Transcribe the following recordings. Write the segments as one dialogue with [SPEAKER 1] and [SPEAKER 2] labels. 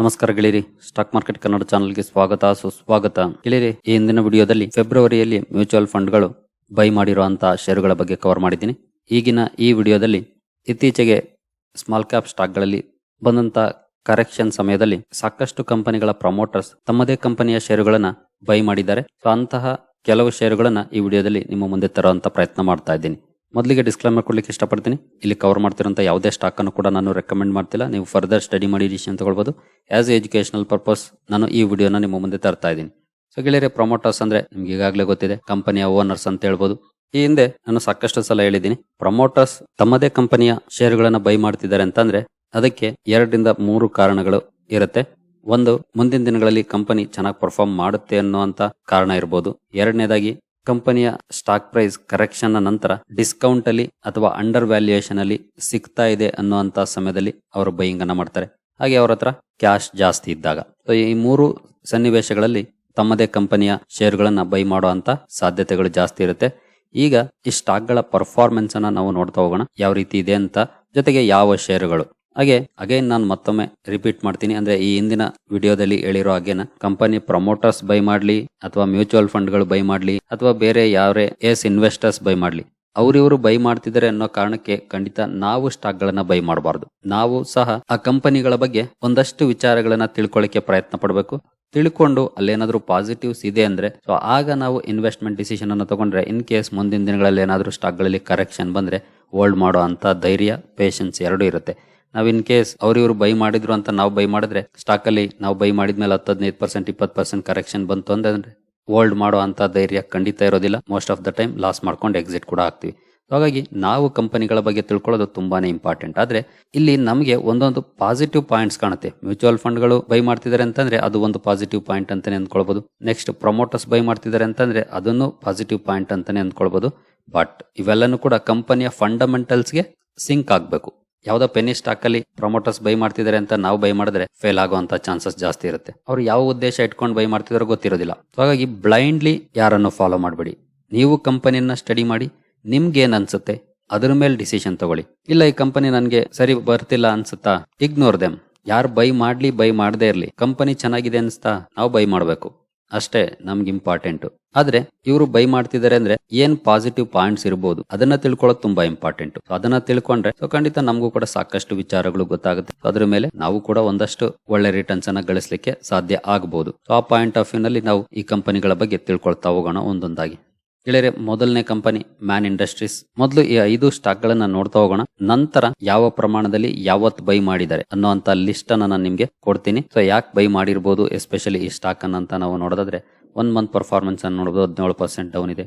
[SPEAKER 1] ನಮಸ್ಕಾರ ಗೆಳೆಯರಿ. Stock market Kannada ಚಾನಲ್ಗೆ ಸ್ವಾಗತ, ಸುಸ್ವಾಗತ. ಗೆಳೆಯರಿ, ಈ ಹಿಂದಿನ ವಿಡಿಯೋದಲ್ಲಿ ಫೆಬ್ರವರಿಯಲ್ಲಿ ಮ್ಯೂಚುವಲ್ ಫಂಡ್ಗಳು ಬೈ ಮಾಡಿರುವಂತಹ ಷೇರುಗಳ ಬಗ್ಗೆ ಕವರ್ ಮಾಡಿದ್ದೀನಿ. ಈಗಿನ ಈ ವಿಡಿಯೋದಲ್ಲಿ ಇತ್ತೀಚೆಗೆ ಸ್ಮಾಲ್ ಕ್ಯಾಪ್ ಸ್ಟಾಕ್ಗಳಲ್ಲಿ ಬಂದಂತ ಕರೆಕ್ಷನ್ ಸಮಯದಲ್ಲಿ ಸಾಕಷ್ಟು ಕಂಪನಿಗಳ ಪ್ರಮೋಟರ್ಸ್ ತಮ್ಮದೇ ಕಂಪನಿಯ ಷೇರುಗಳನ್ನು ಬೈ ಮಾಡಿದ್ದಾರೆ. ಸೊ ಅಂತಹ ಕೆಲವು ಷೇರುಗಳನ್ನು ಈ ವಿಡಿಯೋದಲ್ಲಿ ನಿಮ್ಮ ಮುಂದೆ ತರುವಂತ ಪ್ರಯತ್ನ ಮಾಡ್ತಾ ಇದ್ದೀನಿ. ಮೊದಲಿಗೆ ಡಿಸ್ಕ್ಲೈಮರ್ ಕೊಡ್ಲಿಕ್ಕೆ ಇಷ್ಟಪಡ್ತೀನಿ. ಇಲ್ಲಿ ಕವರ್ ಮಾಡ್ತಿರೋಂಥ ಯಾವುದೇ ಸ್ಟಾಕನ್ನು ಕೂಡ ನಾನು ರೆಕಮೆಂಡ್ ಮಾಡ್ತಿಲ್ಲ. ನೀವು ಫರ್ದರ್ ಸ್ಟಡಿ ಮಾಡಿ ಡಿಸಿಷನ್ ತಗೊಳ್ಬೋದು. ಎ ಎಜುಕೇಶನಲ್ ಪರ್ಪಸ್ ನಾನು ಈ ವಿಡಿಯೋನ ನಿಮ್ಮ ಮುಂದೆ ತರ್ತಾ ಇದ್ದೀನಿ. ಸೊ ಗೆಳೆಯರೆ ಪ್ರೊಮೋಟರ್ಸ್ ಅಂದರೆ ನಿಮ್ಗೆ ಈಗಾಗಲೇ ಗೊತ್ತಿದೆ ಕಂಪನಿಯ ಓನರ್ಸ್ ಅಂತ ಹೇಳ್ಬೋದು. ಈ ಹಿಂದೆ ನಾನು ಸಾಕಷ್ಟು ಸಲ ಹೇಳಿದ್ದೀನಿ ಪ್ರಮೋಟರ್ಸ್ ತಮ್ಮದೇ ಕಂಪನಿಯ ಷೇರುಗಳನ್ನು ಬೈ ಮಾಡ್ತಿದ್ದಾರೆ ಅಂತಂದ್ರೆ ಅದಕ್ಕೆ ಎರಡರಿಂದ ಮೂರು ಕಾರಣಗಳು ಇರುತ್ತೆ. ಒಂದು, ಮುಂದಿನ ದಿನಗಳಲ್ಲಿ ಕಂಪನಿ ಚೆನ್ನಾಗಿ ಪರ್ಫಾರ್ಮ್ ಮಾಡುತ್ತೆ ಅನ್ನುವಂಥ ಕಾರಣ ಇರ್ಬೋದು. ಎರಡನೇದಾಗಿ ಕಂಪನಿಯ ಸ್ಟಾಕ್ ಪ್ರೈಸ್ ಕರೆಕ್ಷನ್ ನಂತರ ಡಿಸ್ಕೌಂಟ್ ಅಲ್ಲಿ ಅಥವಾ ಅಂಡರ್ ವ್ಯಾಲ್ಯೂಯೇಷನ್ ಅಲ್ಲಿ ಸಿಗ್ತಾ ಇದೆ ಅನ್ನುವಂತ ಸಮಯದಲ್ಲಿ ಅವರು ಬೈಯಿಂಗ್ ಅನ್ನ ಮಾಡ್ತಾರೆ. ಹಾಗೆ ಅವರ ಹತ್ರ ಕ್ಯಾಶ್ ಜಾಸ್ತಿ ಇದ್ದಾಗ. ಈ ಮೂರು ಸನ್ನಿವೇಶಗಳಲ್ಲಿ ತಮ್ಮದೇ ಕಂಪನಿಯ ಶೇರ್ಗಳನ್ನ ಬೈ ಮಾಡುವಂತ ಸಾಧ್ಯತೆಗಳು ಜಾಸ್ತಿ ಇರುತ್ತೆ. ಈಗ ಈ ಸ್ಟಾಕ್ಗಳ ಪರ್ಫಾರ್ಮೆನ್ಸ್ ಅನ್ನ ನಾವು ನೋಡ್ತಾ ಹೋಗೋಣ. ಯಾವ ರೀತಿ ಇದೆ ಅಂತ. ಜೊತೆಗೆ ಯಾವ ಷೇರುಗಳು ಹಾಗೆ ಅಗೈನ್ ನಾನು ಮತ್ತೊಮ್ಮೆ ರಿಪೀಟ್ ಮಾಡ್ತೀನಿ. ಅಂದ್ರೆ ಈ ಹಿಂದಿನ ವಿಡಿಯೋದಲ್ಲಿ ಹೇಳಿರೋ ಹಾಗೇನ ಕಂಪನಿ ಪ್ರಮೋಟರ್ಸ್ ಬೈ ಮಾಡ್ಲಿ, ಅಥವಾ ಮ್ಯೂಚುವಲ್ ಫಂಡ್ಗಳು ಬೈ ಮಾಡ್ಲಿ, ಅಥವಾ ಬೇರೆ ಯಾರೇ ಎಸ್ ಇನ್ವೆಸ್ಟರ್ಸ್ ಬೈ ಮಾಡ್ಲಿ, ಅವರಿವರು ಬೈ ಮಾಡ್ತಿದ್ದಾರೆ ಅನ್ನೋ ಕಾರಣಕ್ಕೆ ಖಂಡಿತ ನಾವು ಸ್ಟಾಕ್ ಗಳನ್ನ ಬೈ ಮಾಡಬಾರ್ದು. ನಾವು ಸಹ ಆ ಕಂಪನಿಗಳ ಬಗ್ಗೆ ಒಂದಷ್ಟು ವಿಚಾರಗಳನ್ನ ತಿಳ್ಕೊಳ್ಳಿಕ್ಕೆ ಪ್ರಯತ್ನ ಪಡಬೇಕು. ತಿಳ್ಕೊಂಡು ಅಲ್ಲೇನಾದ್ರೂ ಪಾಸಿಟಿವ್ಸ್ ಇದೆ ಅಂದ್ರೆ ಸೊ ಆಗ ನಾವು ಇನ್ವೆಸ್ಟ್ಮೆಂಟ್ ಡಿಸಿಷನ್ ಅನ್ನು ತಗೊಂಡ್ರೆ ಇನ್ ಕೇಸ್ ಮುಂದಿನ ದಿನಗಳಲ್ಲಿ ಏನಾದರೂ ಸ್ಟಾಕ್ಗಳಲ್ಲಿ ಕರೆಕ್ಷನ್ ಬಂದ್ರೆ ಹೋಲ್ಡ್ ಮಾಡೋ ಅಂತ ಧೈರ್ಯ ಪೇಷನ್ಸ್ ಎರಡೂ ಇರುತ್ತೆ. ನಾವ್ ಇನ್ ಕೇಸ್ ಅವ್ರಿವ್ರು ಬೈ ಮಾಡಿದ್ರು ಅಂತ ನಾವು ಬೈ ಮಾಡಿದ್ರೆ ಸ್ಟಾಕ್ ಅಲ್ಲಿ ನಾವು ಬೈ ಮಾಡಿದ್ಮೇಲೆ ಹತ್ತು ಹದಿನೈದು ಪರ್ಸೆಂಟ್ ಇಪ್ಪತ್ತು ಪರ್ಸೆಂಟ್ ಕರೆಕ್ಷನ್ ಬಂತು ಅಂದ್ರೆ ಹೋಲ್ಡ್ ಮಾಡೋ ಅಂತ ಧೈರ್ಯ ಖಂಡಿತ ಇರೋದಿಲ್ಲ. Most of the time loss ಮಾಡ್ಕೊಂಡು ಎಕ್ಸಿಟ್ ಕೂಡ ಆಗ್ತೀವಿ ಹಾಗಾಗಿ ನಾವು ಕಂಪನಿಗಳ ಬಗ್ಗೆ ತಿಳ್ಕೊಳ್ಳೋದು ತುಂಬಾನೇ ಇಂಪಾರ್ಟೆಂಟ್ ಆದ್ರೆ ಇಲ್ಲಿ ನಮಗೆ ಒಂದೊಂದು ಪಾಸಿಟಿವ್ ಪಾಯಿಂಟ್ಸ್ ಕಾಣುತ್ತೆ. ಮ್ಯೂಚುವಲ್ ಫಂಡ್ಗಳು ಬೈ ಮಾಡ್ತಿದ್ದಾರೆ ಅಂತಂದ್ರೆ ಅದು ಒಂದು ಪಾಸಿಟಿವ್ ಪಾಯಿಂಟ್ ಅಂತಾನೆ ಅಂದ್ಕೊಳ್ಬಹುದು ನೆಕ್ಸ್ಟ್ ಪ್ರಮೋಟರ್ಸ್ ಬೈ ಮಾಡ್ತಿದ್ದಾರೆ ಅಂತಂದ್ರೆ ಅದನ್ನು ಪಾಸಿಟಿವ್ ಪಾಯಿಂಟ್ ಅಂತಾನೆ ಅಂದ್ಕೊಳ್ಬಹುದು ಬಟ್ ಇವೆಲ್ಲನೂ ಕೂಡ ಕಂಪನಿಯ ಫಂಡಮೆಂಟಲ್ಸ್ಗೆ ಸಿಂಕ್ ಆಗಬೇಕು. ಯಾವ್ದೋ ಪೆನಿ ಸ್ಟಾಕ್ ಅಲ್ಲಿ ಪ್ರಮೋಟರ್ಸ್ ಬೈ ಮಾಡ್ತಿದ್ದಾರೆ ಅಂತ ನಾವು ಬೈ ಮಾಡಿದ್ರೆ ಫೇಲ್ ಆಗುವಂತ ಚಾನ್ಸಸ್ ಜಾಸ್ತಿ ಇರುತ್ತೆ. ಅವ್ರು ಯಾವ ಉದ್ದೇಶ ಇಟ್ಕೊಂಡು ಬೈ ಮಾಡ್ತಿದಾರೋ ಗೊತ್ತಿರೋದಿಲ್ಲ. ಹಾಗಾಗಿ ಬ್ಲೈಂಡ್ಲಿ ಯಾರನ್ನು ಫಾಲೋ ಮಾಡಬೇಡಿ. ನೀವು ಕಂಪನಿಯನ್ನ ಸ್ಟಡಿ ಮಾಡಿ, ನಿಮ್ಗೆ ಏನ್ ಅನ್ಸುತ್ತೆ ಅದ್ರ ಮೇಲೆ ಡಿಸಿಷನ್ ತಗೊಳ್ಳಿ. ಇಲ್ಲ ಈ ಕಂಪನಿ ನನಗೆ ಸರಿ ಬರ್ತಿಲ್ಲ ಅನ್ಸುತ್ತಾ ಇಗ್ನೋರ್ ದೆಮ್ ಯಾರು ಬೈ ಮಾಡ್ಲಿ ಬೈ ಮಾಡದೇ ಇರ್ಲಿ. ಕಂಪನಿ ಚೆನ್ನಾಗಿದೆ ಅನ್ಸ್ತಾ, ನಾವು ಬೈ ಮಾಡಬೇಕು. ಅಷ್ಟೇ ನಮ್ಗೆ ಇಂಪಾರ್ಟೆಂಟ್ ಆದ್ರೆ ಇವರು ಬೈ ಮಾಡ್ತಿದ್ದಾರೆ ಅಂದ್ರೆ ಏನ್ ಪಾಸಿಟಿವ್ ಪಾಯಿಂಟ್ಸ್ ಇರಬಹುದು ಅದನ್ನ ತಿಳ್ಕೊಳ್ಳೋದು ತುಂಬಾ ಇಂಪಾರ್ಟೆಂಟ್ ಅದನ್ನ ತಿಳ್ಕೊಂಡ್ರೆ ಸೊ ಖಂಡಿತ ನಮಗೂ ಕೂಡ ಸಾಕಷ್ಟು ವಿಚಾರಗಳು ಗೊತ್ತಾಗುತ್ತೆ. ಅದ್ರ ಮೇಲೆ ನಾವು ಕೂಡ ಒಂದಷ್ಟು ಒಳ್ಳೆ ರಿಟರ್ನ್ಸ್ ಅನ್ನ ಗಳಿಸಲಿಕ್ಕೆ ಸಾಧ್ಯ ಆಗಬಹುದು ಸೊ ಆ ಪಾಯಿಂಟ್ ಆಫ್ ವ್ಯೂ ನಲ್ಲಿ ನಾವು ಈ ಕಂಪನಿಗಳ ಬಗ್ಗೆ ತಿಳ್ಕೊಳ್ತಾ ಹೋಗೋಣ ಒಂದೊಂದಾಗಿ. ಗೆಳೆಯರೆ, ಮೊದಲನೇ ಕಂಪನಿ ಮ್ಯಾನ್ ಇಂಡಸ್ಟ್ರೀಸ್. ಮೊದಲು ಈ ಐದು ಸ್ಟಾಕ್ ಗಳನ್ನ ನೋಡ್ತಾ ಹೋಗೋಣ. ನಂತರ ಯಾವ ಪ್ರಮಾಣದಲ್ಲಿ ಯಾವತ್ ಬೈ ಮಾಡಿದ್ದಾರೆ ಅನ್ನೋಂತ ಲಿಸ್ಟ್ ಅನ್ನ ನಾನು ನಿಮ್ಗೆ ಕೊಡ್ತೀನಿ. ಸೊ ಯಾಕೆ ಬೈ ಮಾಡಿರ್ಬೋದು, ಎಸ್ಪೆಷಲಿ ಈ ಸ್ಟಾಕ್ ಅಂತ ನಾವು ನೋಡೋದಾದ್ರೆ, ಒನ್ ಮಂತ್ ಪರ್ಫಾರ್ಮೆನ್ಸ್ ಅನ್ನು ನೋಡಬಹುದು ಹದಿನೇಳು ಪರ್ಸೆಂಟ್ ಡೌನ್ ಇದೆ.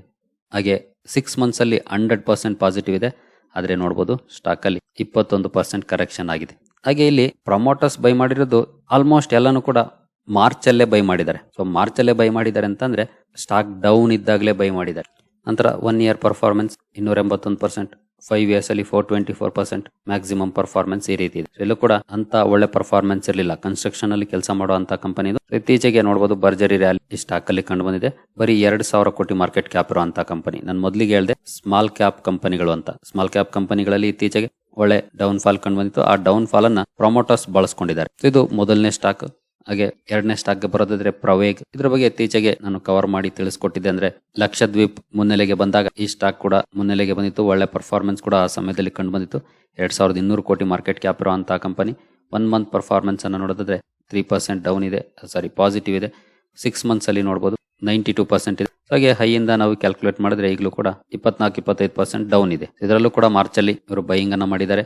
[SPEAKER 1] ಹಾಗೆ ಸಿಕ್ಸ್ ಮಂತ್ಸ್ ಅಲ್ಲಿ ಹಂಡ್ರೆಡ್ ಪರ್ಸೆಂಟ್ ಪಾಸಿಟಿವ್ ಇದೆ. ಆದ್ರೆ ನೋಡಬಹುದು ಸ್ಟಾಕ್ ಅಲ್ಲಿ ಇಪ್ಪತ್ತೊಂದು ಪರ್ಸೆಂಟ್ ಕರೆಕ್ಷನ್ ಆಗಿದೆ. ಹಾಗೆ ಇಲ್ಲಿ ಪ್ರಮೋಟರ್ಸ್ ಬೈ ಮಾಡಿರೋದು ಆಲ್ಮೋಸ್ಟ್ ಎಲ್ಲಾನು ಕೂಡ ಮಾರ್ಚ್ ಅಲ್ಲೇ ಬೈ ಮಾಡಿದ್ದಾರೆ. ಸೊ ಮಾರ್ಚ್ ಅಲ್ಲೇ ಬೈ ಮಾಡಿದ್ದಾರೆ ಅಂತಂದ್ರೆ ಸ್ಟಾಕ್ ಡೌನ್ ಇದ್ದಾಗಲೇ ಬೈ ಮಾಡಿದ್ದಾರೆ. ನಂತರ ಒನ್ ಇಯರ್ ಪರ್ಫಾರ್ಮೆನ್ಸ್ ಇನ್ನೂರ ಎಂಬತ್ತೊಂದು ಪರ್ಸೆಂಟ್ ಫೈವ್ ಇಯರ್ಸ್ ಅಲ್ಲಿ four twenty four percent maximum performance ಈ ರೀತಿ ಇದೆ. ಎಲ್ಲೂ ಕೂಡ ಅಂತ ಒಳ್ಳೆ ಪರ್ಫಾರ್ಮೆನ್ಸ್ ಇರಲಿಲ್ಲ. ಕನ್ಸ್ಟ್ರಕ್ಷನ್ ಅಲ್ಲಿ ಕೆಲಸ ಮಾಡುವಂತ ಕಂಪನಿ ಇತ್ತೀಚೆಗೆ ನೋಡಬಹುದು ಬರ್ಜರಿ ರ್ಯಾಲಿ ಈ ಸ್ಟಾಕ್ ಅಲ್ಲಿ ಕಂಡು ಬಂದಿದೆ. ಬರೀ ಎರಡ್ ಸಾವಿರ ಕೋಟಿ ಮಾರ್ಕೆಟ್ ಕ್ಯಾಪ್ ಇರುವಂತಹ ಕಂಪನಿ ನಾನು ಮೊದಲಿಗೆ ಹೇಳಿದೆ ಸ್ಮಾಲ್ ಕ್ಯಾಪ್ ಕಂಪನಿಗಳು ಅಂತ. ಸ್ಮಾಲ್ ಕ್ಯಾಪ್ ಕಂಪನಿಗಳಲ್ಲಿ ಇತ್ತೀಚೆಗೆ ಒಳ್ಳೆ ಡೌನ್ ಫಾಲ್ ಕಂಡು ಬಂದಿತ್ತು. ಆ ಡೌನ್ ಫಾಲ್ ಅನ್ನ ಪ್ರೊಮೋಟರ್ಸ್ ಬಳಸ್ಕೊಂಡಿದ್ದಾರೆ. ಇದು ಮೊದಲನೇ ಸ್ಟಾಕ್ ಹಾಗೆ ಎರಡನೇ ಸ್ಟಾಕ್ ಬರೋದಾದ್ರೆ ಪ್ರವೇಗ್. ಇದ್ರ ಬಗ್ಗೆ ಇತ್ತೀಚೆಗೆ ನಾನು ಕವರ್ ಮಾಡಿ ತಿಳಿಸ್ಕೊಟ್ಟಿದ್ದೆ ಅಂದ್ರೆ ಲಕ್ಷದ್ವೀಪ್ ಮುನ್ನೆಲೆಗೆ ಬಂದಾಗ ಈ ಸ್ಟಾಕ್ ಕೂಡ ಮುನ್ನೆಲೆಗೆ ಬಂದಿತ್ತು. ಒಳ್ಳೆ ಪರ್ಫಾರ್ಮೆನ್ಸ್ ಕೂಡ ಆ ಸಮಯದಲ್ಲಿ ಕಂಡು ಬಂದಿತ್ತು. ಎರಡ್ ಸಾವಿರದ ಇನ್ನೂರು ಕೋಟಿ ಮಾರ್ಕೆಟ್ ಕ್ಯಾಪ್ ಅಂತ ಕಂಪನಿ ಒನ್ ಮಂತ್ ಪರ್ಫಾರ್ಮೆನ್ಸ್ ಅನ್ನು ನೋಡೋದಾದ್ರೆ ತ್ರೀ ಪರ್ಸೆಂಟ್ ಡೌನ್ ಇದೆ. ಸಾರಿ ಪಾಸಿಟಿವ್ ಇದೆ. ಸಿಕ್ಸ್ ಮಂತ್ಸ್ ಅಲ್ಲಿ ನೋಡಬಹುದು ನೈಂಟಿ ಟೂ ಪರ್ಸೆಂಟ್ ಇದೆ ಹಾಗೆ ಹೈಯಿಂದ ನಾವು ಕ್ಯಾಲ್ಕುಲೇಟ್ ಮಾಡಿದ್ರೆ ಈಗಲೂ ಕೂಡ ಇಪ್ಪತ್ನಾಲ್ಕು, ಇಪ್ಪತ್ತೈದು ಪರ್ಸೆಂಟ್ ಡೌನ್ ಇದೆ. ಇದರಲ್ಲೂ ಕೂಡ ಮಾರ್ಚ್ ಅಲ್ಲಿ ಇವರು ಬೈಯಿಂಗ್ ಅನ್ನು ಮಾಡಿದ್ದಾರೆ.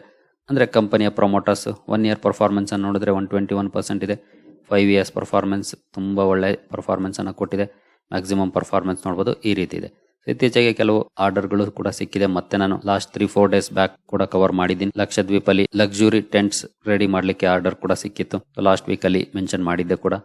[SPEAKER 1] ಅಂದ್ರೆ ಕಂಪನಿಯ ಪ್ರೊಮೋಟರ್ಸ್ ಒನ್ ಇಯರ್ ಪರ್ಫಾರ್ಮೆನ್ಸ್ ಅನ್ನು ನೋಡಿದ್ರೆ ಒನ್ ಟ್ವೆಂಟಿ ಒನ್ ಪರ್ಸೆಂಟ್ ಇದೆ. ಫೈವ್ ಇಯರ್ಸ್ ಪರ್ಫಾರ್ಮೆನ್ಸ್ ತುಂಬ ಒಳ್ಳೆ ಪರ್ಫಾರ್ಮೆನ್ಸನ್ನು ಕೊಟ್ಟಿದೆ. ಮ್ಯಾಕ್ಸಿಮಮ್ ಪರ್ಫಾರ್ಮೆನ್ಸ್ ನೋಡ್ಬೋದು ಈ ರೀತಿ ಇದೆ. ಇತ್ತೀಚೆಗೆ ಕೆಲವು ಆರ್ಡರ್ಗಳು ಕೂಡ ಸಿಕ್ಕಿದೆ. ಮತ್ತೆ ನಾನು last three four days back ಕೂಡ ಕವರ್ ಮಾಡಿದ್ದೀನಿ. ಲಕ್ಷದ್ವೀಪಲ್ಲಿ ಲಕ್ಸುರಿ ಟೆಂಟ್ಸ್ ರೆಡಿ ಮಾಡಲಿಕ್ಕೆ ಆರ್ಡರ್ ಕೂಡ ಸಿಕ್ಕಿತ್ತು. ಲಾಸ್ಟ್ ವೀಕಲ್ಲಿ ಮೆನ್ಷನ್ ಮಾಡಿದ್ದೆ ಕೂಡ.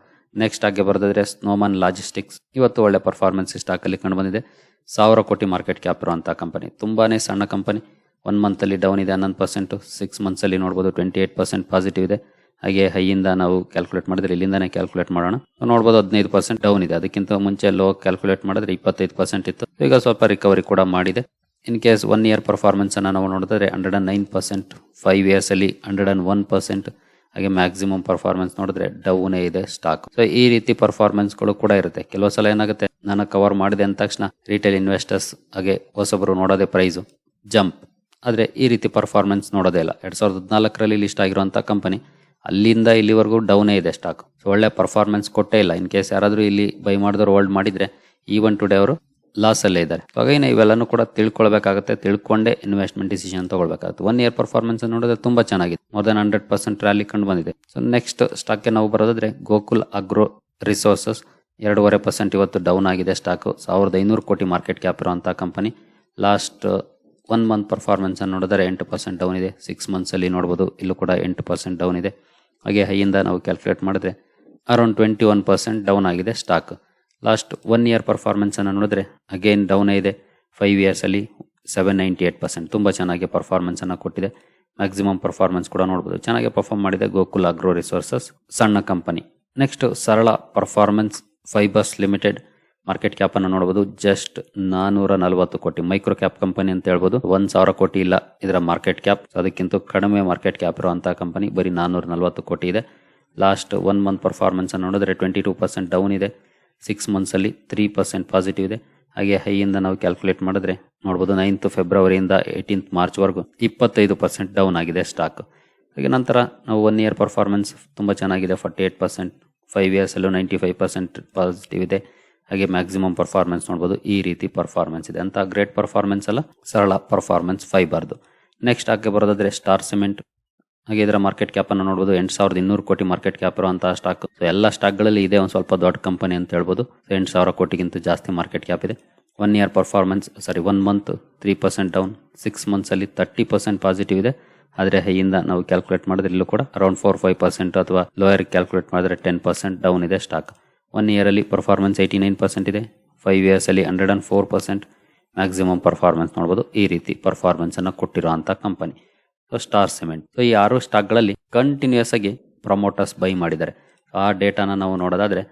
[SPEAKER 1] ನೆಕ್ಸ್ಟ್ ಆಗಿ ಬರೆದಿದ್ರೆ ಸ್ನೋಮನ್ ಲಾಜಿಸ್ಟಿಕ್ಸ್ ಇವತ್ತು ಒಳ್ಳೆ ಪರ್ಫಾರ್ಮೆನ್ಸ್ ಸ್ಟಾಕಲ್ಲಿ ಕಂಡು ಬಂದಿದೆ. ಸಾವಿರ ಕೋಟಿ ಮಾರ್ಕೆಟ್ ಕ್ಯಾಪ್ ಇರುವಂತಹ ಕಂಪನಿ ತುಂಬಾನೇ ಸಣ್ಣ ಕಂಪನಿ ಒನ್ ಮಂತಲ್ಲಿ ಡೌನ್ ಇದೆ, ಹನ್ನೊಂದು ಪರ್ಸೆಂಟು ಸಿಕ್ಸ್ ಮಂತ್ಸಲ್ಲಿ ನೋಡ್ಬೋದು ಟ್ವೆಂಟಿ ಏಟ್ ಪರ್ಸೆಂಟ್ ಪಾಸಿಟಿವ್ ಇದೆ. ಹಾಗೆ ಹೈಯಿಂದ ನಾವು ಕ್ಯಾಲ್ಕುಲೇಟ್ ಮಾಡಿದ್ರೆ ಇಲ್ಲಿಂದಾನೇ ಕ್ಯಾಲ್ಕುಲೇಟ್ ಮಾಡೋಣ. ನೋಡಬಹುದು ಹದಿನೈದು ಪರ್ಸೆಂಟ್ ಡೌನ್ ಇದೆ. ಅದಕ್ಕಿಂತ ಮುಂಚೆ ಲೋ ಕ್ಯಾಲ್ಕುಲೇಟ್ ಮಾಡಿದ್ರೆ ಇಪ್ಪತ್ತೈದು ಪರ್ಸೆಂಟ್ ಇತ್ತು. ಈಗ ಸ್ವಲ್ಪ ರಿಕವರಿ ಕೂಡ ಮಾಡಿದೆ. In case one year performance ಅನ್ನ ನಾವು ನೋಡಿದ್ರೆ hundred and nine percent five years ಅಲ್ಲಿ ಹಂಡ್ರೆಡ್ ಅಂಡ್ ಒನ್ ಪರ್ಸೆಂಟ್ ಹಾಗೆ ಮ್ಯಾಕ್ಸಿಮಮ್ ಪರ್ಫಾರ್ಮೆನ್ಸ್ ನೋಡಿದ್ರೆ ಡೌನೇ ಇದೆ ಸ್ಟಾಕ್ ಸೊ ಈ ರೀತಿ ಪರ್ಫಾರ್ಮೆನ್ಸ್ಗಳು ಕೂಡ ಇರುತ್ತೆ. ಕೆಲವು ಸಲ ಏನಾಗುತ್ತೆ? ನಾನು ಕವರ್ ಮಾಡಿದೆ ಅಂದ ತಕ್ಷಣ ರಿಟೇಲ್ ಇನ್ವೆಸ್ಟರ್ಸ್ ಹಾಗೆ ಹೊಸಬರು ನೋಡೋದೇ ಪ್ರೈಸು ಜಂಪ್ ಆದರೆ ಈ ರೀತಿ ಪರ್ಫಾರ್ಮೆನ್ಸ್ ನೋಡೋದೇ ಇಲ್ಲ. ಎರಡ್ ಸಾವಿರದ ಹದಿನಾಲ್ಕರಲ್ಲಿ ಲಿಸ್ಟ್ ಆಗಿರುವಂಥ ಕಂಪನಿ ಅಲ್ಲಿಂದ ಇಲ್ಲಿವರೆಗೂ ಡೌನೇ ಇದೆ ಸ್ಟಾಕ್ ಸೊ ಒಳ್ಳೆ ಪರ್ಫಾರ್ಮೆನ್ಸ್ ಕೊಟ್ಟೇ ಇಲ್ಲ. ಇನ್ ಕೇಸ್ ಯಾರಾದರೂ ಇಲ್ಲಿ ಬೈ ಮಾಡಿದವರು ಹೋಲ್ಡ್ ಮಾಡಿದರೆ ಈವನ್ ಟುಡೇ ಅವರು ಲಾಸಲ್ಲೇ ಇದ್ದಾರೆ. ಹಾಗಾಗಿ ಇವೆಲ್ಲನೂ ಕೂಡ ತಿಳ್ಕೊಳ್ಬೇಕಾಗುತ್ತೆ, ತಿಳ್ಕೊಂಡೇ ಇನ್ವೆಸ್ಟ್ಮೆಂಟ್ ಡಿಸಿಷನ್ ತಗೊಳ್ಬೇಕಾಗುತ್ತೆ. ಒನ್ ಇಯರ್ ಪರ್ಫಾರ್ಮೆನ್ಸ್ ನೋಡಿದ್ರೆ ತುಂಬಾ ಚೆನ್ನಾಗಿದೆ. More than hundred percent rally ಕಂಡು ಬಂದಿದೆ. ಸೊ ನೆಕ್ಸ್ಟ್ ಸ್ಟಾಕ್ಗೆ ನಾವು ಬರೋದಾದ್ರೆ ಗೋಕುಲ್ ಅಗ್ರೋ ರಿಸೋರ್ಸಸ್ ಎರಡೂವರೆ ಪರ್ಸೆಂಟ್ ಇವತ್ತು ಡೌನ್ ಆಗಿದೆ ಸ್ಟಾಕು ಸಾವಿರದ ಐನೂರು ಕೋಟಿ ಮಾರ್ಕೆಟ್ ಕ್ಯಾಪ್ ಇರುವಂಥ ಕಂಪನಿ ಲಾಸ್ಟ್ ಒನ್ ಮಂತ್ ಪರ್ಫಾರ್ಮೆನ್ಸನ್ನು ನೋಡಿದರೆ ಎಂಟು ಪರ್ಸೆಂಟ್ ಡೌನ್ ಇದೆ. ಸಿಕ್ಸ್ ಮಂತ್ಸಲ್ಲಿ ನೋಡ್ಬೋದು, ಇಲ್ಲೂ ಕೂಡ ಎಂಟು ಪರ್ಸೆಂಟ್ ಡೌನ್ ಇದೆ. ಹಾಗೆ ಹೈಯಿಂದ ನಾವು ಕ್ಯಾಲ್ಕುಲೇಟ್ ಮಾಡಿದ್ರೆ around twenty one percent down ಆಗಿದೆ ಸ್ಟಾಕ್ ಲಾಸ್ಟ್ ಒನ್ ಇಯರ್ ಪರ್ಫಾರ್ಮೆನ್ಸನ್ನು ನೋಡಿದ್ರೆ ಅಗೇನ್ ಡೌನ್ ಇದೆ ಫೈವ್ ಇಯರ್ಸಲ್ಲಿ ಸೆವೆನ್ ನೈಂಟಿ ಏಟ್ ಪರ್ಸೆಂಟ್ ತುಂಬ ಚೆನ್ನಾಗಿ ಪರ್ಫಾರ್ಮೆನ್ಸನ್ನು ಕೊಟ್ಟಿದೆ. ಮ್ಯಾಕ್ಸಿಮಮ್ ಪರ್ಫಾರ್ಮೆನ್ಸ್ ಕೂಡ ನೋಡ್ಬೋದು. ಚೆನ್ನಾಗಿ ಪರ್ಫಾರ್ಮ್ ಮಾಡಿದೆ ಗೋಕುಲ್ ಅಗ್ರೋ ರಿಸೋರ್ಸಸ್ ಸಣ್ಣ company next Sarla Performance Fibres Limited market cap ಅನ್ನು ನೋಡಬಹುದು ಜಸ್ಟ್ ನಾನೂರ ನಲವತ್ತು ಕೋಟಿ. ಮೈಕ್ರೋ ಕ್ಯಾಪ್ ಕಂಪನಿ ಅಂತ ಹೇಳ್ಬೋದು. ಒಂದ್ ಸಾವಿರ ಕೋಟಿ ಇಲ್ಲ ಇದರ ಮಾರ್ಕೆಟ್ ಕ್ಯಾಪ್ ಅದಕ್ಕಿಂತ ಕಡಿಮೆ ಮಾರ್ಕೆಟ್ ಕ್ಯಾಪ್ ಇರುವಂತಹ ಕಂಪನಿ ಬರೀ ನಾನೂರ ನಲವತ್ತು ಕೋಟಿ ಇದೆ. ಲಾಸ್ಟ್ ಒನ್ ಮಂತ್ ಪರ್ಫಾರ್ಮೆನ್ಸ್ ಅನ್ನು ನೋಡಿದ್ರೆ ಟ್ವೆಂಟಿ ಟೂ ಪರ್ಸೆಂಟ್ ಡೌನ್ ಇದೆ. ಸಿಕ್ಸ್ ಮಂತ್ಸ್ ಅಲ್ಲಿ ತ್ರೀ ಪರ್ಸೆಂಟ್ ಪಾಸಿಟಿವ್ ಇದೆ. ಹಾಗೆ ಹೈಯಿಂದ ನಾವು ಕ್ಯಾಲ್ಕುಲೇಟ್ ಮಾಡಿದ್ರೆ ನೋಡಬಹುದು ನೈನ್ತ್ ಫೆಬ್ರವರಿಯಿಂದ ಏಯ್ಟೀನ್ತ್ ಮಾರ್ಚ್ ವರೆಗೂ ಇಪ್ಪತ್ತೈದು ಪರ್ಸೆಂಟ್ ಡೌನ್ ಆಗಿದೆ ಸ್ಟಾಕ್ ಹಾಗೆ ನಂತರ ನಾವು ಒನ್ ಇಯರ್ ಪರ್ಫಾರ್ಮೆನ್ಸ್ ತುಂಬ ಚೆನ್ನಾಗಿದೆ. ಫಾರ್ಟಿ ಏಟ್ ಪರ್ಸೆಂಟ್ ಫೈವ್ ಇಯರ್ಸಲ್ಲೂ ನೈಂಟಿ ಫೈವ್ ಪರ್ಸೆಂಟ್ ಪಾಸಿಟಿವ್ ಇದೆ. ಹಾಗೆ ಮ್ಯಾಕ್ಸಿಮಮ್ ಪರ್ಫಾರ್ಮೆನ್ಸ್ ನೋಡ್ಬೋದು. ಈ ರೀತಿ ಪರ್ಫಾರ್ಮೆನ್ಸ್ ಇದೆ. ಅಂತ ಗ್ರೇಟ್ ಪರ್ಫಾರ್ಮೆನ್ಸ್ ಅಲ್ಲ, ಸರಳ ಪರ್ಫಾರ್ಮೆನ್ಸ್ ಫೈಬರ್ದು ನೆಕ್ಸ್ಟ್ ಹಾಗೆ ಬರೋದಾದ್ರೆ ಸ್ಟಾರ್ ಸಿಮೆಂಟ್ ಹಾಗೆ ಇದರ ಮಾರ್ಕೆಟ್ ಕ್ಯಾಪ್ ಅನ್ನು ನೋಡಬಹುದು ಎಂಟು ಸಾವಿರದ ಇನ್ನೂರು ಕೋಟಿ ಮಾರ್ಕೆಟ್ ಕ್ಯಾಪ್ ಇರುವಂತಹ ಸ್ಟಾಕ್ ಸೊ ಎಲ್ಲ ಸ್ಟಾಕ್ಗಳಲ್ಲಿ ಇದೆ ಒಂದು ಸ್ವಲ್ಪ ದೊಡ್ಡ ಕಂಪನಿ ಅಂತ ಹೇಳ್ಬೋದು. ಎಂಟು ಸಾವಿರ ಕೋಟಿಗಿಂತ ಜಾಸ್ತಿ ಮಾರ್ಕೆಟ್ ಕ್ಯಾಪ್ ಇದೆ. One year performance sorry one month three percent down six ಮಂತ್ಸಲ್ಲಿ thirty percent positive ಇದೆ. ಆದರೆ ಹೈಯಿಂದ ನಾವು ಕ್ಯಾಲ್ಕುಲೇಟ್ ಮಾಡಿದ್ರೆ ಇಲ್ಲೂ ಕೂಡ ಅರೌಂಡ್ ಫೋರ್ ಫೈವ್ ಪರ್ಸೆಂಟ್ ಅಥವಾ ಲೋಯರ್ ಕ್ಯಾಲ್ಕುಲೇಟ್ ಮಾಡಿದ್ರೆ ಟೆನ್ ಪರ್ಸೆಂಟ್ ಡೌನ್ ಇದೆ ಸ್ಟಾಕ್ ಒನ್ ಇಯರಲ್ಲಿ ಪರ್ಫಾರ್ಮೆನ್ಸ್ ಏಯ್ಟಿ ನೈನ್ ಪರ್ಸೆಂಟ್ ಇದೆ. Five ಇಯರ್ಸಲ್ಲಿ hundred and four percent maximum performance ನೋಡ್ಬೋದು. ಈ ರೀತಿ ಪರ್ಫಾರ್ಮೆನ್ಸನ್ನು ಕೊಟ್ಟಿರೋ ಅಂಥ company so Star Cement so ಈ ಆರು ಸ್ಟಾಕ್ಗಳಲ್ಲಿ ಕಂಟಿನ್ಯೂಸ್ ಆಗಿ ಪ್ರಮೋಟರ್ಸ್ ಬೈ ಮಾಡಿದ್ದಾರೆ. ಆ ಡೇಟಾನ ನಾವು ನೋಡೋದಾದರೆ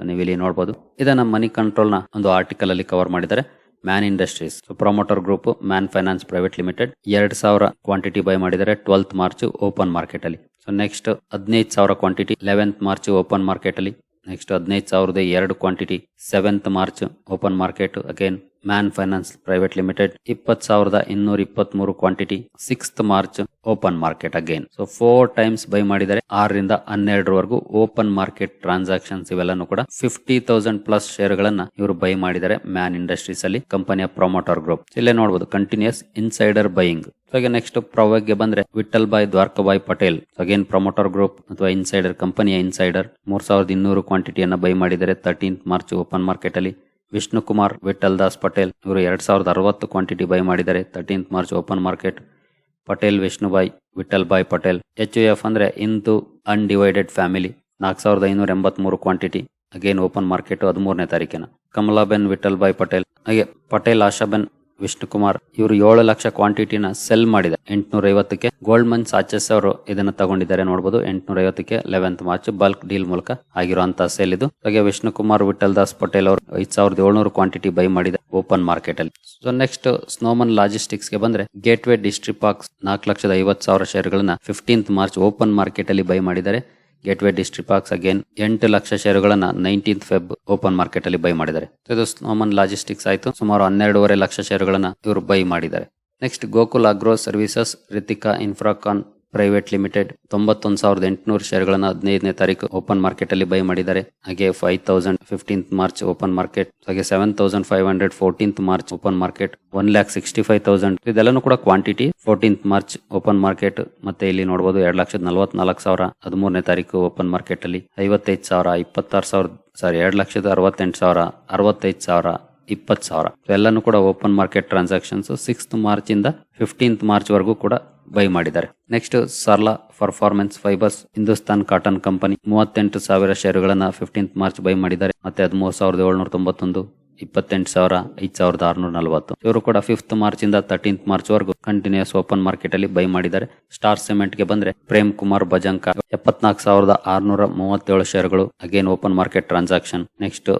[SPEAKER 1] ನೀವು ಇಲ್ಲಿ ನೋಡ್ಬೋದು. ಇದನ್ನು ಮನಿ ಕಂಟ್ರೋಲ್ನ ಒಂದು ಆರ್ಟಿಕಲಲ್ಲಿ ಕವರ್ ಮಾಡಿದ್ದಾರೆ. Man Industries so promoter group Man Finance Private Limited ಎರಡು ಸಾವಿರ ಕ್ವಾಂಟಿಟಿ ಬೈ ಮಾಡಿದ್ದಾರೆ ಟ್ವೆಲ್ತ್ ಮಾರ್ಚ್ ಓಪನ್ ಮಾರ್ಕೆಟಲ್ಲಿ ಸೊ ನೆಕ್ಸ್ಟ್ ಹದಿನೈದು ಸಾವಿರ quantity eleventh March open market ಅಲ್ಲಿ. ನೆಕ್ಸ್ಟ್ ಹದಿನೈದು ಸಾವಿರದ ಎರಡು quantity seventh March open market again Man Finance Private Limited ಇಪ್ಪತ್ ಸಾವಿರದ ಇನ್ನೂರ ಇಪ್ಪತ್ತ್ ಮೂರು quantity sixth March open market again so four times buy ಮಾಡಿದರೆ ಆರರಿಂದ ಹನ್ನೆರಡರವರೆಗೂ ಓಪನ್ ಮಾರ್ಕೆಟ್ ಟ್ರಾನ್ಸಾಕ್ಷನ್ಸ್ ಇವೆಲ್ಲನೂ ಕೂಡ ಫಿಫ್ಟಿ ತೌಸಂಡ್ ಪ್ಲಸ್ ಶೇರ್ ಗಳನ್ನ ಇವರು ಬೈ ಮಾಡಿದರೆ ಮ್ಯಾನ್ ಇಂಡಸ್ಟ್ರೀಸ್ ಅಲ್ಲಿ ಕಂಪನಿಯ ಪ್ರೊಮೋಟರ್ ಗ್ರೂಪ್ ಇಲ್ಲೇ ನೋಡಬಹುದು ಕಂಟಿನ್ಯೂಸ್ ಇನ್ಸೈಡರ್ ಬೈಯಿಂಗ್ ಹಾಗೆ ನೆಕ್ಸ್ಟ್ ಪ್ರೊವೈಗೆ ಬಂದ್ರೆ Vitthal bhai Dwarkabhai Patel. Again promoter group ಅಥವಾ ಇನ್ಸೈಡರ್ ಕಂಪನಿಯ ಇನ್ಸೈಡರ್ ಮೂರ್ ಸಾವಿರದ ಇನ್ನೂರು ಕ್ವಾಂಟಿಟಿಯನ್ನ ಬೈ ಮಾಡಿದರೆ ತರ್ಟೀನ್ ಮಾರ್ಚ್ ಓಪನ್ ಮಾರ್ಕೆಟ್ ಅಲ್ಲಿ ವಿಷ್ಣು ಕುಮಾರ್ ವಿಠಲ್ ದಾಸ್ ಪಟೇಲ್ ಇವರು ಎರಡ್ ಸಾವಿರದ ಅರವತ್ತು ಕ್ವಾಂಟಿಟಿ ಬೈ ಮಾಡಿದ್ದಾರೆ. Thirteenth March open market Patel, Vishnubhai Vitthal bhai Patel. H U F ಅಂದ್ರೆ ಇಂದು ಅನ್ಡಿವೈಡೆಡ್ ಫ್ಯಾಮಿಲಿ ನಾಲ್ಕು ಸಾವಿರದ ಐನೂರ ಎಂಬತ್ಮೂರು ಕ್ವಾಂಟಿಟಿ. ಅಗೇನ್ ಓಪನ್ ಮಾರ್ಕೆಟ್ ಹದಿಮೂರನೇ ತಾರೀಕಿನ. ಕಮಲಾಬೆನ್ ವಿಠಲ್ ಬಾಯ್ ಪಟೇಲ್. ಹಾಗೆ ಪಟೇಲ್, ಆಶಾಬೆನ್ ವಿಷ್ಣುಕುಮಾರ್ ಇವರು ಏಳು ಲಕ್ಷ ಕ್ವಾಂಟಿಟಿನ ಸೆಲ್ ಮಾಡಿದೆ ಎಂಟುನೂರ ಐವತ್ತಕ್ಕೆ ಗೋಲ್ಡ್ ಮನ್ ಸಾಚಸ್ ಅವರು ಇದನ್ನ ತಗೊಂಡಿದ್ದಾರೆ ನೋಡಬಹುದು ಎಂಟುನೂರ ಐವತ್ತಕ್ಕೆ ಲೆವೆಂತ್ ಮಾರ್ಚ್ ಬಲ್ಕ್ ಡೀಲ್ ಮೂಲಕ ಆಗಿರುವಂತಹ ಸೇಲ್ ಇದು. ಹಾಗೆ ವಿಷ್ಣುಕುಮಾರ್, ವಿಠಲ್ ದಾಸ್ ಪಟೇಲ್ ಅವರು ಐದ್ ಸಾವಿರದ ಏಳ್ನೂರು ಕ್ವಾಂಟಿಟಿ ಬೈ ಮಾಡಿದೆ ಓಪನ್ ಮಾರ್ಕೆಟ್ ಅಲ್ಲಿ. ಸೊ ನೆಕ್ಸ್ಟ್ ಸ್ನೋಮನ್ ಲಾಜಿಸ್ಟಿಕ್ಸ್ಗೆ ಬಂದ್ರೆ ಗೇಟ್ ವೇ ಡಿಸ್ಟ್ರಿಪಾಕ್ಸ್ ನಾಲ್ಕು ಲಕ್ಷದ ಐವತ್ತು ಸಾವಿರ ಶೇರ್ಗಳನ್ನ ಫಿಫ್ಟೀನ್ತ್ ಮಾರ್ಚ್ ಓಪನ್ ಮಾರ್ಕೆಟ್ ಅಲ್ಲಿ ಬೈ ಮಾಡಿದ್ದಾರೆ. ಗೇಟ್ವೇ ಡಿಸ್ಟ್ರಿಪಾಕ್ಸ್ ಅಗೇನ್ ಎಂಟು ಲಕ್ಷ ಶೇರುಗಳನ್ನ ನೈನ್ಟೀನ್ ಫೆಬ್ ಓಪನ್ ಮಾರ್ಕೆಟ್ ಅಲ್ಲಿ ಬೈ ಮಾಡಿದ್ದಾರೆ. ಇದು ಸ್ನೋಮನ್ ಲಾಜಿಸ್ಟಿಕ್ಸ್ ಆಯ್ತು. ಸುಮಾರು ಹನ್ನೆರಡೂವರೆ ಲಕ್ಷ ಶೇರುಗಳನ್ನ ಇವರು ಬೈ ಮಾಡಿದ್ದಾರೆ. Next Gokul Agro Services Ritika Infracon private limited ತೊಂಬತ್ತೊಂದು ಸಾವಿರದ ಎಂಟುನೂರು ಶೇರ್ಗಳನ್ನ ಹದಿನೈದನೇ ತಾರೀಕು ಓಪನ್ ಮಾರ್ಕೆಟ್ ಅಲ್ಲಿ ಬೈ ಮಾಡಿದ್ದಾರೆ. ಹಾಗೆ five thousand fifteenth March open market ಹಾಗೆ seven thousand five hundred fourteenth March open market one lakh sixty five thousand ಇದೆಲ್ಲನೂ ಕೂಡ quantity fourteenth March open market ಮತ್ತೆ ಇಲ್ಲಿ ನೋಡಬಹುದು ಎರಡು ಲಕ್ಷದ ನಲವತ್ನಾಲ್ಕು ಸಾವಿರ ಹದಿಮೂರನೇ ತಾರೀಕು ಓಪನ್ ಮಾರ್ಕೆಟ್ ಅಲ್ಲಿ ಐವತ್ತೈದು ಸಾವಿರ ಇಪ್ಪತ್ತಾರು ಸಾವಿರ ಸಾರಿ ಎರಡು ಲಕ್ಷದ ಅರವತ್ತೆಂಟು ಸಾವಿರ ಅರವತ್ತೈದು ಸಾವಿರ ಇಪ್ಪತ್ತು ಸಾವಿರ. ಎಲ್ಲನೂ ಕೂಡ open market transactions sixth March ಇಂದ ಫಿಫ್ಟೀನ್ತ್ ಮಾರ್ಚ್ ವರೆಗೂ ಕೂಡ ಬೈ ಮಾಡಿದ್ದಾರೆ. Next Sarla Performance Fibres Hindustan Cotton company ಮೂವತ್ತೆಂಟು ಸಾವಿರ ಶೇರುಗಳನ್ನ ಫಿಫ್ಟೀನ್ತ್ ಮಾರ್ಚ್ ಬೈ ಮಾಡಿದ್ದಾರೆ. ಮತ್ತೆ ಹದಿಮೂರು ಸಾವಿರದ ಏಳ್ನೂರ ತೊಂಬತ್ತೊಂದು, ಇಪ್ಪತ್ತೆಂಟು ಸಾವಿರ ಐದು ಸಾವಿರದ ಆರುನೂರ ನಲವತ್ತು. ಇವರು ಕೂಡ ಫಿಫ್ತ್ ಮಾರ್ಚ್ ಇಂದ ತರ್ಟೀನ್ತ್ ಮಾರ್ಚ್ ವರೆಗೂ ಕಂಟಿನ್ಯೂಸ್ ಓಪನ್ ಮಾರ್ಕೆಟ್ ಅಲ್ಲಿ ಬೈ ಮಾಡಿದ್ದಾರೆ. ಸ್ಟಾರ್ ಸಿಮೆಂಟ್ಗೆ ಬಂದ್ರೆ ಪ್ರೇಮ್ ಕುಮಾರ್ ಭಜಂಕ ಎಪ್ಪತ್ನಾಲ್ಕು ಸಾವಿರದ ಆರುನೂರ ಮೂವತ್ತೇಳು ಶೇರ್ಗಳು again open market transaction next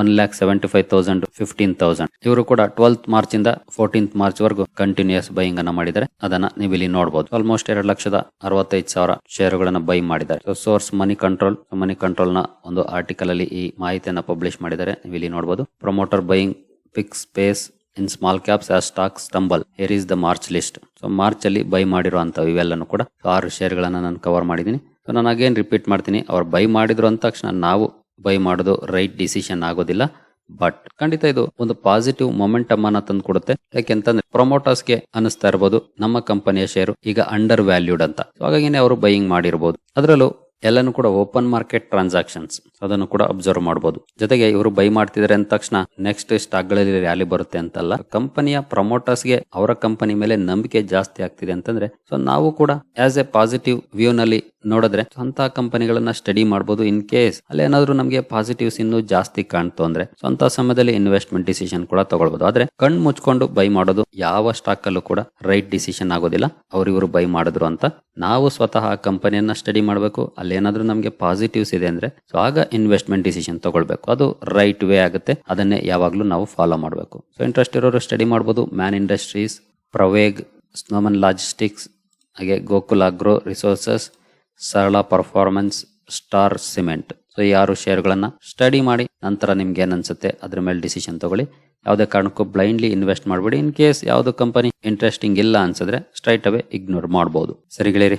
[SPEAKER 1] one lakh seventy five thousand fifteen thousand ಇವರು ಕೂಡ ಟ್ವೆಲ್ತ್ ಮಾರ್ಚ್ ಇಂದ ಫೋರ್ಟೀನ್ತ್ ಮಾರ್ಚ್ ವರೆಗೂ ಕಂಟಿನ್ಯೂಸ್ ಬೈಯಿಂಗ್ ಅನ್ನ ಮಾಡಿದ್ದಾರೆ. ಅದನ್ನ ನೀವು ಇಲ್ಲಿ ನೋಡಬಹುದು ಆಲ್ಮೋಸ್ಟ್ ಎರಡು ಲಕ್ಷದ ಅರವತ್ತೈದು ಸಾವಿರ ಶೇರುಗಳನ್ನ ಬೈ ಮಾಡಿದ್ದಾರೆ. ಸೋರ್ಸ್ ಮನಿ ಕಂಟ್ರೋಲ್ ಮನಿ ಕಂಟ್ರೋಲ್ನ ಒಂದು ಆರ್ಟಿಕಲ್ ಅಲ್ಲಿ ಈ ಮಾಹಿತಿಯನ್ನ ಪಬ್ಲಿಷ್ ಮಾಡಿದ್ದಾರೆ. ನೀವು ಇಲ್ಲಿ ನೋಡಬಹುದು promoter buying picks pace in small caps a stock stumble here is the March list so March ಅಲ್ಲಿ ಬೈ ಮಾಡಿರುವಂತ ಇವೆಲ್ಲನೂ ಕೂಡ ಆರು ಶೇರ್ಗಳನ್ನ ನಾನು ಕವರ್ ಮಾಡಿದ್ದೀನಿ. ಸೊ ನಾನು ಅಗೇನ್ ರಿಪೀಟ್ ಮಾಡ್ತೀನಿ. ಅವ್ರು ಬೈ ಮಾಡಿದ್ರು ಅಂದ ತಕ್ಷಣ ನಾವು ಬೈ ಮಾಡೋದು ರೈಟ್ ಡಿಸಿಷನ್ ಆಗೋದಿಲ್ಲ. ಬಟ್ ಖಂಡಿತ ಇದು ಒಂದು ಪಾಸಿಟಿವ್ ಮೊಮೆಂಟಮ್ ಅನ್ನ ತಂದು ಕೊಡುತ್ತೆ ಯಾಕೆಂತಂದ್ರೆ ಪ್ರೊಮೋಟರ್ಸ್ಗೆ ಅನಿಸ್ತಾ ಇರಬಹುದು ನಮ್ಮ ಕಂಪನಿಯ ಶೇರು ಈಗ ಅಂಡರ್ ವ್ಯಾಲ್ಯೂಡ್ ಅಂತ ಹಾಗಾಗಿನೇ ಅವರು ಬೈಯಿಂಗ್ ಮಾಡಿರಬಹುದು ಅದರಲ್ಲೂ ಎಲ್ಲಾನು ಕೂಡ ಓಪನ್ ಮಾರ್ಕೆಟ್ ಟ್ರಾನ್ಸಾಕ್ಷನ್ಸ್ ಅದನ್ನು ಕೂಡ ಅಬ್ಸರ್ವ್ ಮಾಡಬಹುದು ಜೊತೆಗೆ ಇವರು ಬೈ ಮಾಡ್ತಿದ್ದಾರೆ ಅಂದ ತಕ್ಷಣ ನೆಕ್ಸ್ಟ್ ಸ್ಟಾಕ್ಗಳಲ್ಲಿ ರ್ಯಾಲಿ ಬರುತ್ತೆ ಅಂತಲ್ಲ. ಕಂಪನಿಯ ಪ್ರಮೋಟರ್ಸ್ಗೆ ಅವರ ಕಂಪನಿ ಮೇಲೆ ನಂಬಿಕೆ ಜಾಸ್ತಿ ಆಗ್ತಿದೆ ಅಂತಂದ್ರೆ ಸೊ ನಾವು ಕೂಡ ಆಸ್ ಎ ಪಾಸಿಟಿವ್ ವ್ಯೂ ನಲ್ಲಿ ನೋಡಿದ್ರೆ ಸ್ವಂತ ಕಂಪನಿಗಳನ್ನ ಸ್ಟಡಿ ಮಾಡಬಹುದು ಇನ್ ಕೇಸ್ ಅಲ್ಲಿ ಏನಾದ್ರು ನಮಗೆ ಪಾಸಿಟಿವ್ಸ್ ಇನ್ನು ಜಾಸ್ತಿ ಕಾಣ್ತು ಅಂದ್ರೆ ಸ್ವಂತ ಸಮಯದಲ್ಲಿ ಇನ್ವೆಸ್ಟ್ಮೆಂಟ್ ಡಿಸಿಷನ್ ಕೂಡ ತಗೊಳ್ಬಹುದು ಆದ್ರೆ ಕಣ್ ಮುಚ್ಕೊಂಡು ಬೈ ಮಾಡೋದು ಯಾವ ಸ್ಟಾಕ್ ಅಲ್ಲೂ ಕೂಡ ರೈಟ್ ಡಿಸಿಷನ್ ಆಗೋದಿಲ್ಲ. ಅವ್ರು ಇವರು ಬೈ ಮಾಡಿದ್ರು ಅಂತ ನಾವು ಸ್ವತಃ ಆ ಕಂಪನಿಯನ್ನ ಸ್ಟಡಿ ಮಾಡಬೇಕು. ಅಲ್ಲಿ ಏನಾದ್ರೂ ನಮಗೆ ಪಾಸಿಟಿವ್ಸ್ ಇದೆ ಅಂದ್ರೆ ಸೊ ಆಗ ಇನ್ವೆಸ್ಟ್ಮೆಂಟ್ ಡಿಸಿಷನ್ ತಗೊಳ್ಬೇಕು. ಅದು ರೈಟ್ ವೇ ಆಗುತ್ತೆ. ಅದನ್ನೇ ಯಾವಾಗಲೂ ನಾವು ಫಾಲೋ ಮಾಡಬೇಕು. ಸೊ ಇಂಟ್ರೆಸ್ಟ್ ಇರೋರು ಸ್ಟಡಿ ಮಾಡ್ಬೋದು. Man Industries Praveg Snowman Logistics ಹಾಗೆ Gokul Agro Resources Sarla Performance Star Cement so ಯಾರು ಶೇರ್ಗಳನ್ನು ಸ್ಟಡಿ ಮಾಡಿ, ನಂತರ ನಿಮ್ಗೆ ಏನನ್ಸುತ್ತೆ ಅದ್ರ ಮೇಲೆ ಡಿಸಿಷನ್ ತಗೊಳ್ಳಿ. ಯಾವುದೇ ಕಾರಣಕ್ಕೂ ಬ್ಲೈಂಡ್ಲಿ ಇನ್ವೆಸ್ಟ್ ಮಾಡಬೇಡಿ. ಇನ್ ಕೇಸ್ ಯಾವ್ದು ಕಂಪನಿ ಇಂಟ್ರೆಸ್ಟಿಂಗ್ ಇಲ್ಲ ಅನ್ಸಿದ್ರೆ ಸ್ಟ್ರೈಟ್ ಅವೇ ಇಗ್ನೋರ್ ಮಾಡ್ಬೋದು. ಸರಿ ಗೆಳೆಯರಿ